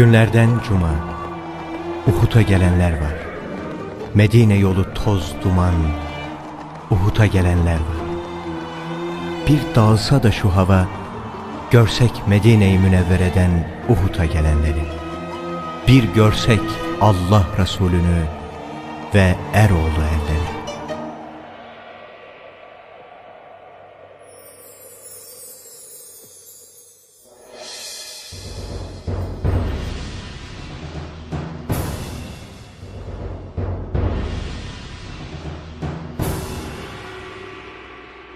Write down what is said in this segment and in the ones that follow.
Günlerden cuma Uhud'a gelenler var. Medine yolu toz duman Uhud'a gelenler var. Bir dağılsa da şu hava Görsek Medine-i Münevvere'den Uhud'a gelenleri. Bir görsek Allah Resulü'nü ve Eroğlu evleri.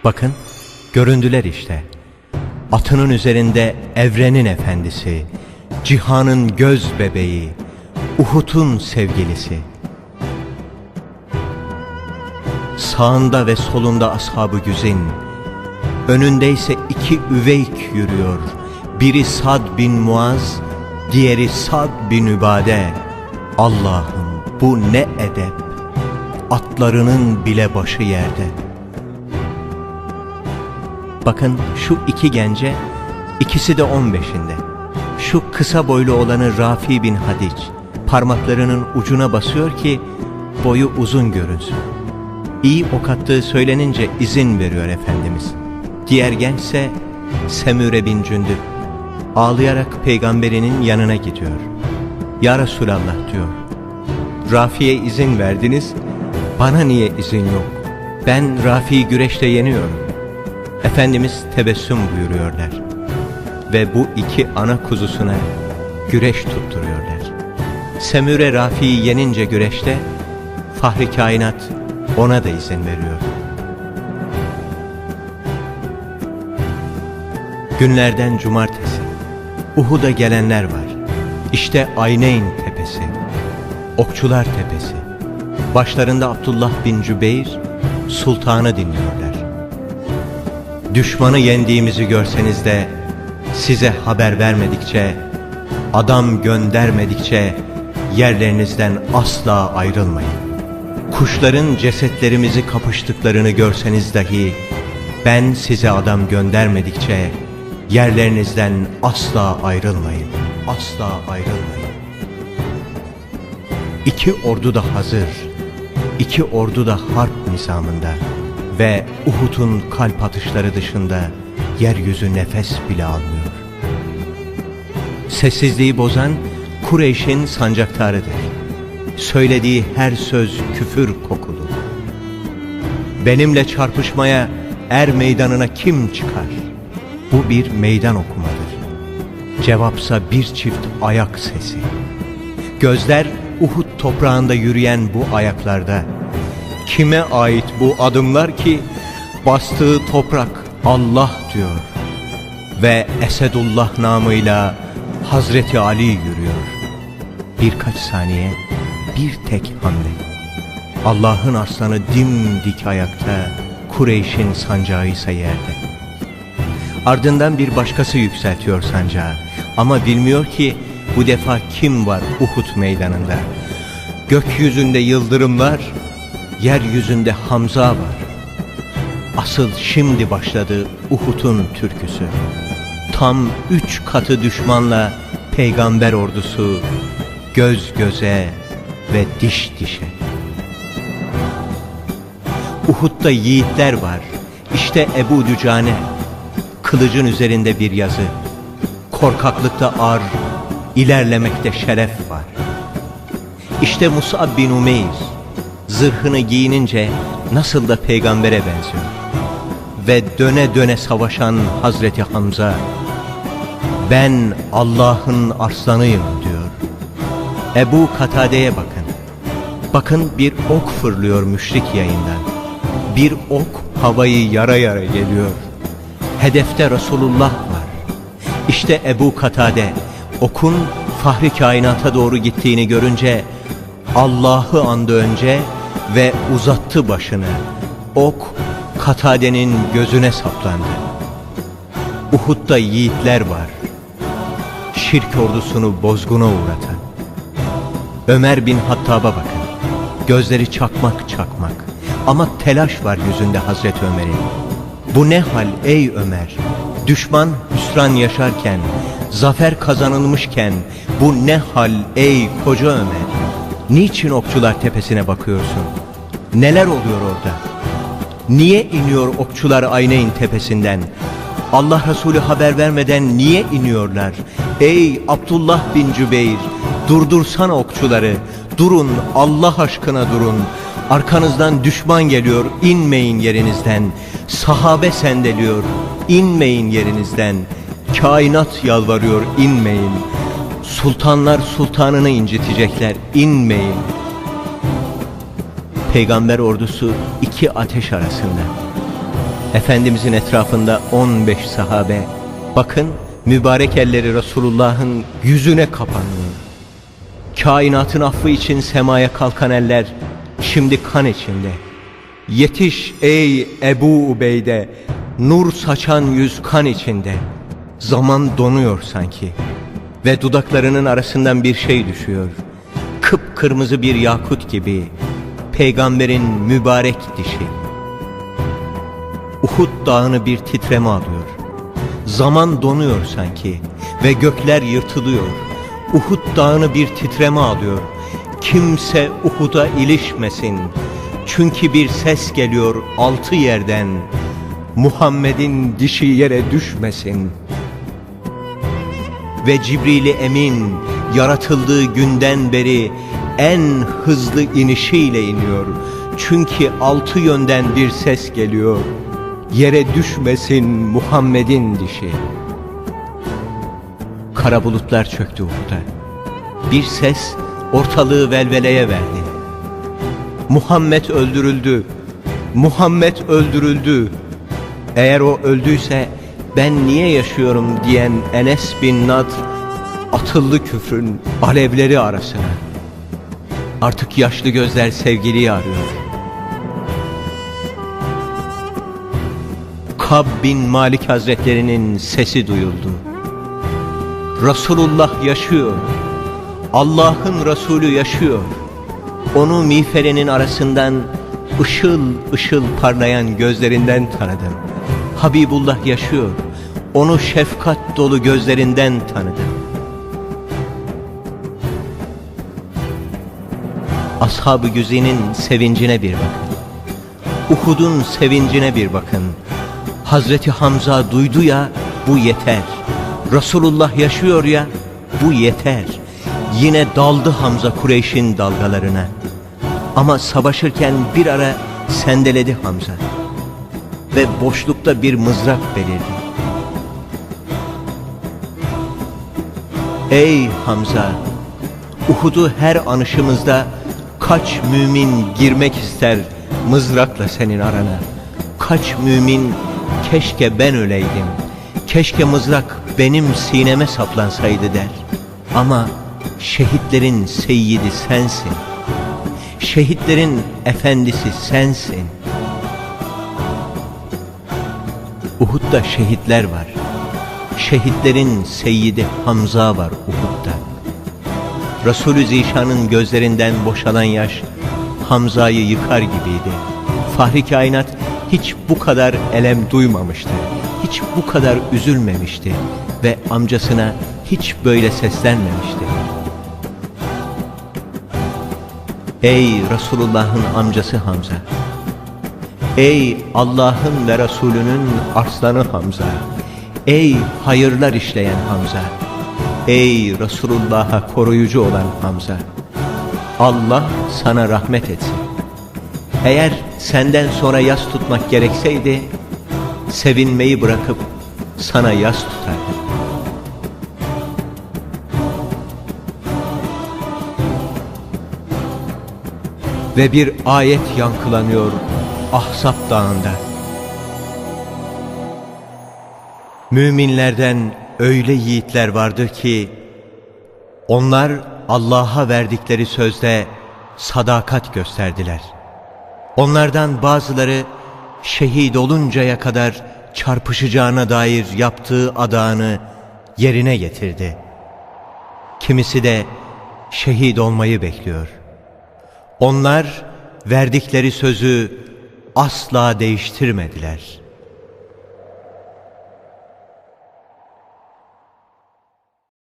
Bakın, göründüler işte. Atının üzerinde evrenin efendisi, cihanın göz bebeği, Uhud'un sevgilisi. Sağında ve solunda ashabı güzin, önünde ise iki üveyk yürüyor. Biri Sad bin Muaz, diğeri Sad bin Übade. Allah'ım bu ne edep, atlarının bile başı yerde.'' Bakın şu iki gence, ikisi de on beşinde. Şu kısa boylu olanı Rafi bin Hadic, parmaklarının ucuna basıyor ki boyu uzun görünsün. İyi ok attığı söylenince izin veriyor Efendimiz. Diğer gençse Semüre bin Cündüp, ağlayarak peygamberinin yanına gidiyor. Ya Resulallah diyor, Rafi'ye izin verdiniz, bana niye izin yok? Ben Rafi'yi güreşte yeniyorum. Efendimiz tebessüm buyuruyorlar. Ve bu iki ana kuzusuna güreş tutturuyorlar. Semüre Rafi'yi yenince güreşte Fahri Kainat ona da izin veriyor. Günlerden cumartesi Uhud'a gelenler var. İşte Ayneyn tepesi, Okçular tepesi. Başlarında Abdullah bin Cübeyr sultanı dinliyorlar. Düşmanı yendiğimizi görseniz de size haber vermedikçe, adam göndermedikçe yerlerinizden asla ayrılmayın. Kuşların cesetlerimizi kapıştıklarını görseniz dahi ben size adam göndermedikçe yerlerinizden asla ayrılmayın. Asla ayrılmayın. İki ordu da hazır. iki ordu da harp nizamında ve Uhud'un kalp atışları dışında yeryüzü nefes bile almıyor. Sessizliği bozan Kureyş'in sancaktarıdır. Söylediği her söz küfür kokulu. Benimle çarpışmaya er meydanına kim çıkar? Bu bir meydan okumadır. Cevapsa bir çift ayak sesi. Gözler Uhud toprağında yürüyen bu ayaklarda Kime ait bu adımlar ki bastığı toprak Allah diyor ve Esedullah namıyla Hazreti Ali yürüyor. Birkaç saniye bir tek hamle. Allah'ın aslanı dimdik ayakta, Kureyş'in sancağı ise yerde. Ardından bir başkası yükseltiyor sancağı ama bilmiyor ki bu defa kim var Uhud meydanında. Gökyüzünde yıldırımlar, yeryüzünde Hamza var. Asıl şimdi başladı Uhud'un türküsü. Tam üç katı düşmanla peygamber ordusu göz göze ve diş dişe. Uhud'da yiğitler var. İşte Ebu Dücane, kılıcın üzerinde bir yazı. Korkaklıkta ar, ilerlemekte şeref var. İşte Musab bin Umeyr, zırhını giyinince nasıl da peygambere benziyor. Ve döne döne savaşan Hazreti Hamza, ben Allah'ın arslanıyım diyor. Ebu Katade'ye bakın. Bakın bir ok fırlıyor müşrik yayından. Bir ok havayı yara yara geliyor. Hedefte Resulullah var. İşte Ebu Katade okun fahri kainata doğru gittiğini görünce Allah'ı andı önce ve uzattı başını. Ok Katade'nin gözüne saplandı. Uhud'da yiğitler var. Şirk ordusunu bozguna uğratan. Ömer bin Hattab'a bakın. Gözleri çakmak çakmak. Ama telaş var yüzünde Hazreti Ömer'in. Bu ne hal ey Ömer? Düşman hüsran yaşarken Zafer kazanılmışken bu ne hal ey koca Ömer? Niçin okçular tepesine bakıyorsun? Neler oluyor orada? Niye iniyor okçular Ayneyn tepesinden? Allah Resulü haber vermeden niye iniyorlar? Ey Abdullah bin Cübeyr, durdursana okçuları. Durun Allah aşkına durun. Arkanızdan düşman geliyor, inmeyin yerinizden. Sahabe sendeliyor, inmeyin yerinizden. Kainat yalvarıyor, inmeyin. Sultanlar sultanını incitecekler, inmeyin. Peygamber ordusu iki ateş arasında. Efendimizin etrafında 15 sahabe. Bakın mübarek elleri Resulullah'ın yüzüne kapanıyor. Kainatın affı için semaya kalkan eller şimdi kan içinde. Yetiş ey Ebu Ubeyde, nur saçan yüz kan içinde. Zaman donuyor sanki ve dudaklarının arasından bir şey düşüyor. Kıpkırmızı bir yakut gibi peygamberin mübarek dişi. Uhud dağını bir titreme alıyor. Zaman donuyor sanki ve gökler yırtılıyor. Uhud dağını bir titreme alıyor. Kimse Uhud'a ilişmesin. Çünkü bir ses geliyor altı yerden. Muhammed'in dişi yere düşmesin. Ve Cibril Emin yaratıldığı günden beri en hızlı inişiyle iniyor. Çünkü altı yönden bir ses geliyor. Yere düşmesin Muhammed'in dişi. Kara bulutlar çöktü Uhud'a. Bir ses ortalığı velveleye verdi. Muhammed öldürüldü. Muhammed öldürüldü. Eğer o öldüyse ben niye yaşıyorum diyen Enes bin Nadr atıldı küfrün alevleri arasına. Artık yaşlı gözler sevgiliyi arıyor. Kab bin Malik Hazretlerinin sesi duyuldu. Resulullah yaşıyor. Allah'ın Resulü yaşıyor. Onu miğferenin arasından ışıl ışıl parlayan gözlerinden tanıdım. Habibullah yaşıyor. Onu şefkat dolu gözlerinden tanıdım. Ashab-ı Güzi'nin sevincine bir bakın. Uhud'un sevincine bir bakın. Hazreti Hamza duydu ya bu yeter. Resulullah yaşıyor ya bu yeter. Yine daldı Hamza Kureyş'in dalgalarına. Ama savaşırken bir ara sendeledi Hamza. Ve boşlukta bir mızrak belirdi. Ey Hamza! Uhud'u her anışımızda kaç mümin girmek ister mızrakla senin arana. Kaç mümin keşke ben öleydim. Keşke mızrak benim sineme saplansaydı der. Ama şehitlerin seyyidi sensin. Şehitlerin efendisi sensin. Uhud'da şehitler var. Şehitlerin seyyidi Hamza var Uhud'da. Resulü Zişan'ın gözlerinden boşalan yaş Hamza'yı yıkar gibiydi. Fahri kainat hiç bu kadar elem duymamıştı. Hiç bu kadar üzülmemişti ve amcasına hiç böyle seslenmemişti. Ey Resulullah'ın amcası Hamza! Ey Allah'ın ve Resulünün arslanı Hamza! Ey hayırlar işleyen Hamza! Ey Resulullah'a koruyucu olan Hamza! Allah sana rahmet etsin. Eğer senden sonra yas tutmak gerekseydi, sevinmeyi bırakıp sana yas tutardım. Ve bir ayet yankılanıyor Ahzab dağında. Müminlerden öyle yiğitler vardır ki, onlar Allah'a verdikleri sözde sadakat gösterdiler. Onlardan bazıları şehit oluncaya kadar çarpışacağına dair yaptığı adağını yerine getirdi. Kimisi de şehit olmayı bekliyor. Onlar verdikleri sözü asla değiştirmediler.''